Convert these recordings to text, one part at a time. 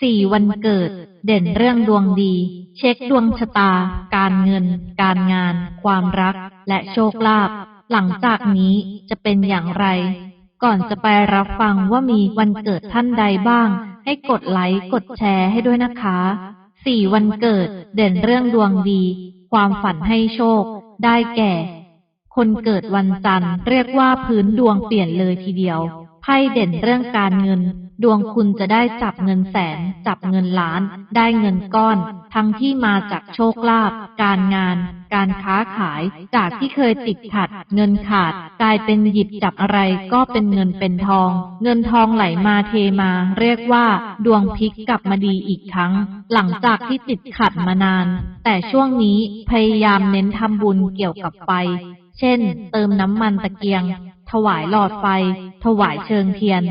สี่วันเกิด เด่นเรื่องดวงดี เช็คดวงชะตา การเงิน การงาน ความรัก และโชคลาภหลังจากนี้จะเป็นอย่างไร ก่อนจะไปรับฟังว่ามีวันเกิดท่านใดบ้าง ให้กดไลค์กดแชร์ให้ด้วยนะคะสี่วันเกิด เด่นเรื่องดวงดี ความฝันให้โชค ได้แก่ คนเกิดวันจันทร์เรียกว่าพื้นดวงเปลี่ยนเลยทีเดียวไพ่เด่นเรื่องการเงิน ดวงคุณจะได้จับเงินแสน จับเงินล้าน ได้เงินก้อน ทั้งที่มาจากโชคลาภการงาน การค้าขาย จากที่เคยติดขัด เงินขาด กลายเป็นหยิบจับอะไรก็เป็นเงินเป็นทอง เงินทองไหลมาเทมา เรียกว่า ดวงพลิกกลับมาดีอีกครั้ง หลังจากที่ติดขัดมานาน แต่ช่วงนี้พยายามเน้นทำบุญเกี่ยวกับไฟ เช่น เติมน้ำมันตะเกียง ถวายหลอดไฟ ถวายเชิงเทียน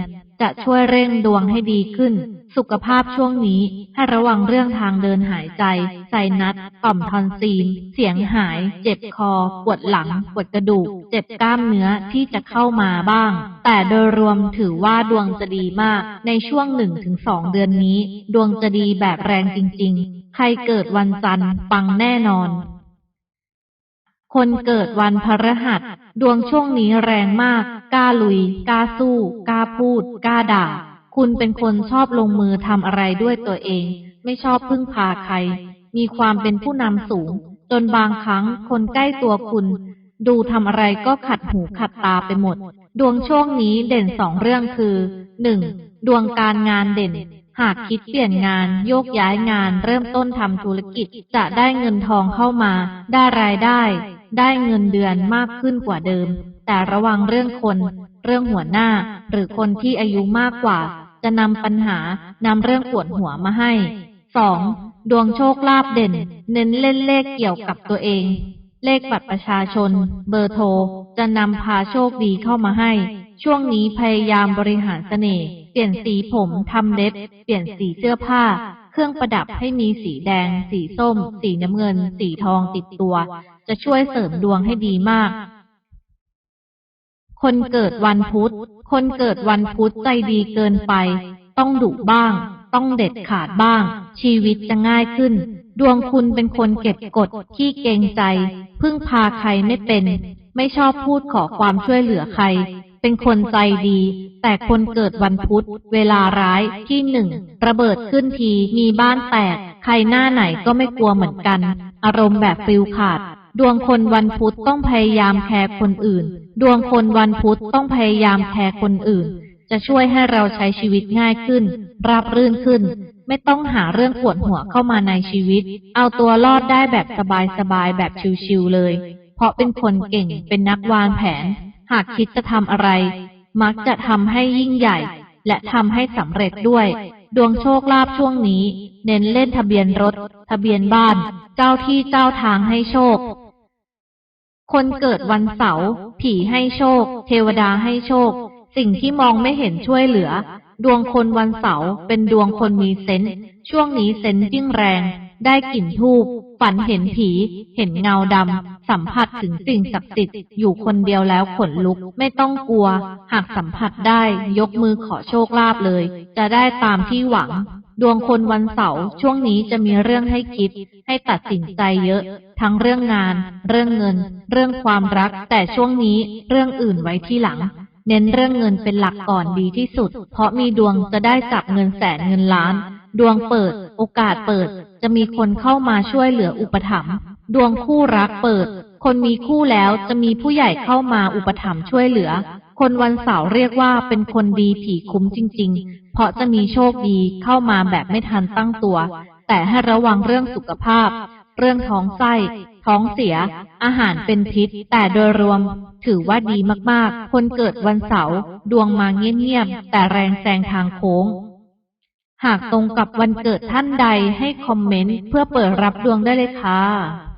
จะช่วยเร่งดวงให้ดีขึ้น สุขภาพช่วงนี้ให้ระวังเรื่องทางเดินหายใจ ไซนัส ต่อมทอนซีลเสียงหาย เจ็บคอ ปวดหลัง ปวดกระดูก เจ็บกล้ามเนื้อที่จะเข้ามาบ้าง แต่โดยรวมถือว่าดวงจะดีมาก ในช่วงหนึ่งถึงสองเดือนนี้ ดวงจะดีแบบแรงจริง ๆ ใครเกิดวันจันทร์ปังแน่นอน คนเกิดวันพฤหัส ดวงช่วงนี้แรงมาก กล้าลุย กล้าสู้ กล้าพูด กล้าด่า คุณเป็นคนชอบลงมือทำอะไรด้วยตัวเอง ไม่ชอบพึ่งพาใคร มีความเป็นผู้นำสูง จนบางครั้งคนใกล้ตัวคุณ ดูทำอะไรก็ขัดหูขัดตาไปหมด ดวงช่วงนี้เด่นสองเรื่องคือหนึ่งดวงการงานเด่นหากคิดเปลี่ยนงานโยกย้ายงานเริ่มต้นทำธุรกิจจะได้เงินทองเข้ามา ได้รายได้ ได้เงินเดือนมากขึ้นกว่าเดิม แต่ระวังเรื่องคน เรื่องหัวหน้า หรือคนที่อายุมากกว่า จะนำปัญหานำเรื่องปวดหัวมาให้สองดวงโชคลาภเด่น เน้นเล่นเลขเกี่ยวกับตัวเอง เลขบัตรประชาชน เบอร์โทร จะนำพาโชคดีเข้ามาให้ ช่วงนี้พยายามบริหารเสน่ห์ เปลี่ยนสีผมทำเล็บ เปลี่ยนสีเสื้อผ้า เครื่องประดับให้มีสีแดง สีส้ม สีน้ำเงิน สีทองติดตัว จะช่วยเสริมดวงให้ดีมาก คนเกิดวันพุธ คนเกิดวันพุธใจดีเกินไป ต้องดุบ้าง ต้องเด็ดขาดบ้าง ชีวิตจะง่ายขึ้น ดวงคุณเป็นคนเก็บกดขี้เกงใจ พึ่งพาใครไม่เป็น ไม่ชอบพูดขอความช่วยเหลือใคร เป็นคนใจดี แต่คนเกิดวันพุธ เวลาร้ายที่หนึ่งระเบิดขึ้นทีมีบ้านแตก ใครหน้าไหนก็ไม่กลัวเหมือนกัน อารมณ์แบบฟิลขาด ดวงคนวันพุธต้องพยายามแคร์คนอื่น ดวงคนวันพุธต้องพยายามแคร์คนอื่น จะช่วยให้เราใช้ชีวิตง่ายขึ้น ราบรื่นขึ้น ไม่ต้องหาเรื่องปวดหัวเข้ามาในชีวิต เอาตัวรอดได้แบบสบายๆแบบชิวๆเลย เพราะเป็นคนเก่งเป็นนักวางแผน หากคิดจะทำอะไร มักจะทำให้ยิ่งใหญ่ และทำให้สำเร็จด้วย ดวงโชคลาภช่วงนี้ เน้นเล่นทะเบียนรถ ทะเบียนบ้าน เจ้าที่เจ้าทางให้โชค คนเกิดวันเสาร์ผีให้โชค เทวดาให้โชค สิ่งที่มองไม่เห็นช่วยเหลือ ดวงคนวันเสาร์เป็นดวงคนมีเซนส์ช่วงนี้เซนส์ยิ่งแรง ได้กลิ่นทูบฝันเห็นผี เห็นเงาดำ สัมผัสถึงสิ่งศักดิ์สิทธิ์อยู่คนเดียวแล้วขนลุก ไม่ต้องกลัว หากสัมผัสได้ยกมือขอโชคลาภเลย จะได้ตามที่หวัง ดวงคนวันเสาร์ช่วงนี้จะมีเรื่องให้คิด ให้ตัดสินใจเยอะ ทั้งเรื่องงาน เรื่องเงิน เรื่องความรัก แต่ช่วงนี้เรื่องอื่นไว้ที่หลังเน้นเรื่องเงินเป็นหลักก่อนดีที่สุด เพราะมีดวงจะได้จับเงินแสนเงินล้าน ดวงเปิด โอกาสเปิด จะมีคนเข้ามาช่วยเหลืออุปถัมภ์ ดวงคู่รักเปิด คนมีคู่แล้วจะมีผู้ใหญ่เข้ามาอุปถัมภ์ช่วยเหลือ คนวันเสาร์เรียกว่าเป็นคนดีผีคุ้มจริง ๆ เพราะจะมีโชคดีเข้ามาแบบไม่ทันตั้งตัว แต่ให้ระวังเรื่องสุขภาพ เรื่องท้องไส้ ท้องเสีย อาหารเป็นพิษ แต่โดยรวม ถือว่าดีมากๆ คนเกิดวันเสาร์ดวงมาเงียบๆแต่แรงแซงทางโค้งหากตรงกับวันเกิดท่านใดให้คอมเมนต์เพื่อเปิดรับดวงได้เลยค่ะ